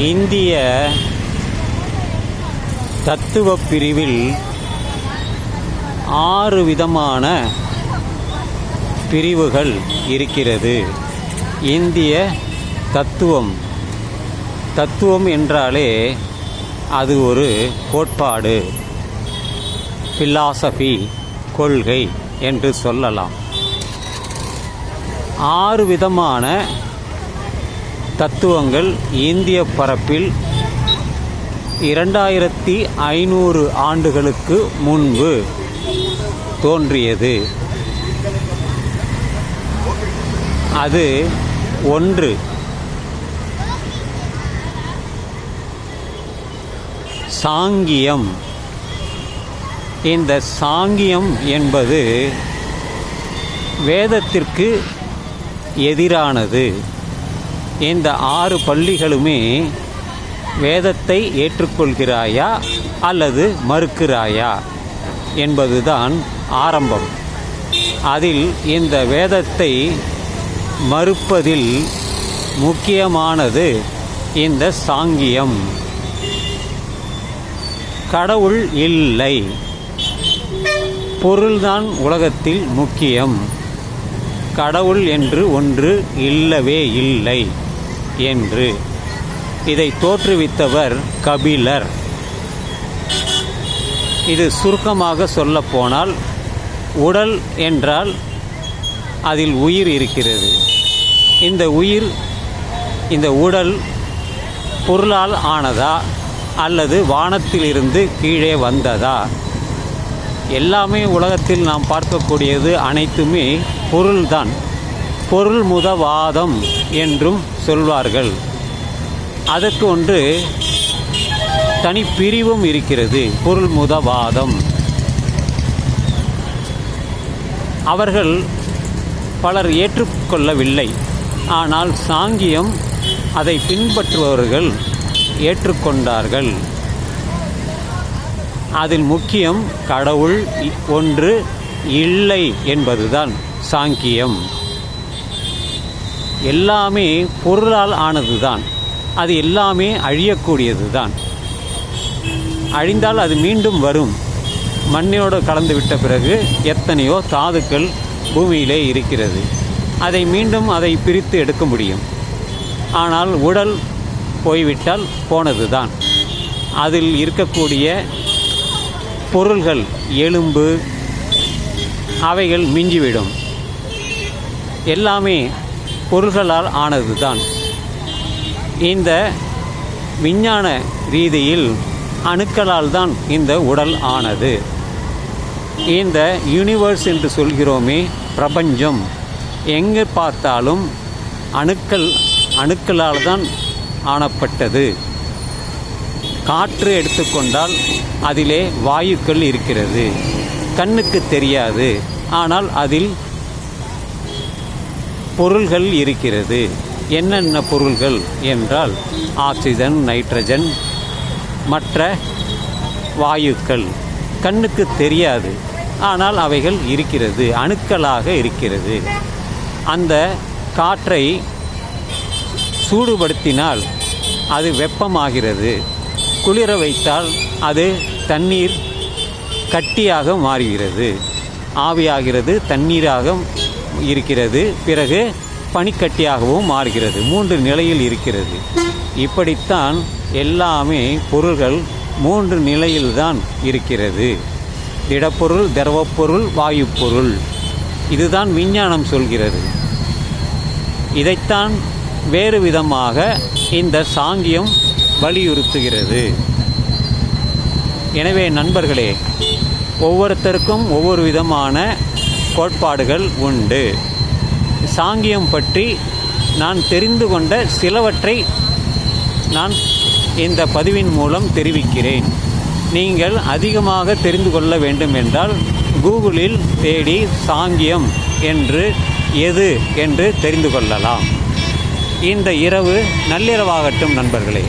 இந்திய தத்துவ பிரிவில் ஆறு விதமான பிரிவுகள் இருக்கிறது. இந்திய தத்துவம். தத்துவம் என்றாலே அது ஒரு கோட்பாடு. பிலாசபி கொள்கை என்று சொல்லலாம். ஆறு விதமான தத்துவங்கள் இந்திய பரப்பில் இரண்டாயிரத்தி ஐநூறு ஆண்டுகளுக்கு முன்பு தோன்றியது. அது ஒன்று. சாங்கியம். இந்த சாங்கியம் என்பது வேதத்திற்கு எதிரானது. இந்த ஆறு பள்ளிகளுமே வேதத்தை ஏற்றுக்கொள்கிறாயா அல்லது மறுக்கிறாயா என்பதுதான் ஆரம்பம். அதில் இந்த வேதத்தை மறுப்பதில் முக்கியமானது இந்த சாங்கியம். கடவுள் இல்லை. பொருள்தான் உலகத்தில் முக்கியம். கடவுள் என்று ஒன்று இல்லவே இல்லை. என்று. இதை தோற்றுவித்தவர் கபிலர். இது சுருக்கமாக சொல்லப்போனால் உடல் என்றால் அதில் உயிர் இருக்கிறது. இந்த உயிர் இந்த உடல் பொருளால் ஆனதா அல்லது வானத்திலிருந்து கீழே வந்ததா? எல்லாமே உலகத்தில் நாம் பார்க்கக்கூடியது அனைத்துமே பொருள்தான். பொருள்முதவாதம் என்றும் சொல்வார்கள். அதற்கு ஒன்று தனிப்பிரிவும் இருக்கிறது பொருள்முதவாதம் அவர்கள் பலர் ஏற்றுக்கொள்ளவில்லை ஆனால் சாங்கியம் அதை பின்பற்றுபவர்கள் ஏற்றுக்கொண்டார்கள். அதில் முக்கியம் கடவுள் ஒன்று இல்லை என்பதுதான் சாங்கியம். எல்லாமே பொருளால் ஆனது தான் அது எல்லாமே அழியக்கூடியது தான் அழிந்தால் அது மீண்டும் வரும். மண்ணோடு கலந்து விட்ட பிறகு எத்தனையோ தாதுக்கள் பூமியிலே இருக்கிறது. அதை மீண்டும் அதை பிரித்து எடுக்க முடியும். ஆனால் உடல் போய்விட்டால் போனது தான் அதில் இருக்கக்கூடிய பொருள்கள் எலும்பு அவைகள் மிஞ்சிவிடும். எல்லாமே பொருள்களால் ஆனதுதான். இந்த விஞ்ஞான ரீதியில் அணுக்களால் தான் இந்த உடல் ஆனது. இந்த யூனிவர்ஸ் என்று சொல்கிறோமே பிரபஞ்சம். எங்கே பார்த்தாலும் அணுக்கள் அணுக்களால் தான் ஆனப்பட்டது. காற்று எடுத்துக்கொண்டால் அதிலே வாயுக்கள் இருக்கிறது. கண்ணுக்கு தெரியாது. ஆனால் அதில் பொருள்கள் இருக்கிறது. என்னென்ன பொருள்கள் என்றால் ஆக்சிஜன் நைட்ரஜன் மற்ற வாயுக்கள். கண்ணுக்கு தெரியாது ஆனால் அவைகள் இருக்கிறது அணுக்களாக இருக்கிறது. அந்த காற்றை சூடுபடுத்தினால் அது வெப்பமாகிறது. குளிர வைத்தால் அது தண்ணீர் கட்டியாக மாறுகிறது. ஆவியாகிறது தண்ணீராக இருக்கிறது. பிறகு பனிக்கட்டியாகவும் மாறுகிறது. மூன்று நிலையில் இருக்கிறது. இப்படித்தான் எல்லாமே பொருள்கள் மூன்று நிலையில்தான் இருக்கிறது. திடப்பொருள் திரவப்பொருள் வாயுப்பொருள். இதுதான் விஞ்ஞானம் சொல்கிறது. இதைத்தான் வேறு விதமாக இந்த சாங்கியம் வலியுறுத்துகிறது. எனவே நண்பர்களே ஒவ்வொருத்தருக்கும் ஒவ்வொரு விதமான கோட்பாடுகள் உண்டு. சாங்கியம் பற்றி நான் தெரிந்து கொண்ட சிலவற்றை நான் இந்த பதிவின் மூலம் தெரிவிக்கிறேன். நீங்கள் அதிகமாக தெரிந்து கொள்ள வேண்டும் என்றால் கூகுளில் தேடி சாங்கியம் என்று எது என்று தெரிந்து கொள்ளலாம். இந்த இரவு நள்ளிரவாகட்டும் நண்பர்களே.